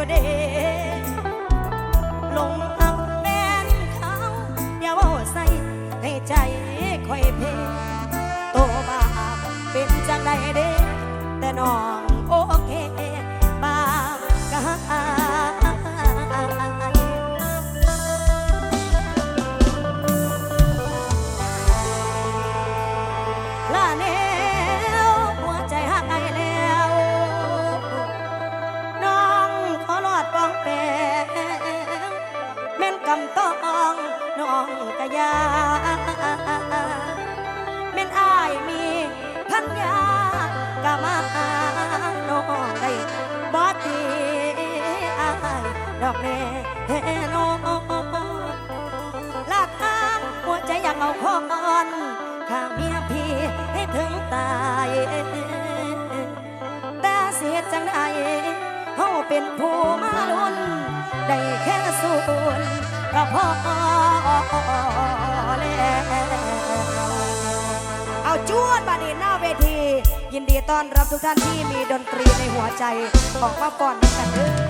ู่เด้ลงเอาแม่นเขาอย่าว้าใส่ให้ใจค่อยเพโตบาเป็นจังใดเด้แต่น้องโอเค กำต้อง น้องกะยาเม่นอายมีพันยากะมาน้องได้บอดีอายดอกแน่เฮโลลากทางหัวใจอยากเอาคอนข้าเมียพี่ให้ถึงตายแต่เสียจังไดเฮาเป็นผู้มาลุนได้แค่ส่วน ก็พอแล้วเอาจวนบาดีหน้าเวที ยินดีต้อนรับทุกท่านที่มีดนตรีในหัวใจของป้าปอนกันเด้อ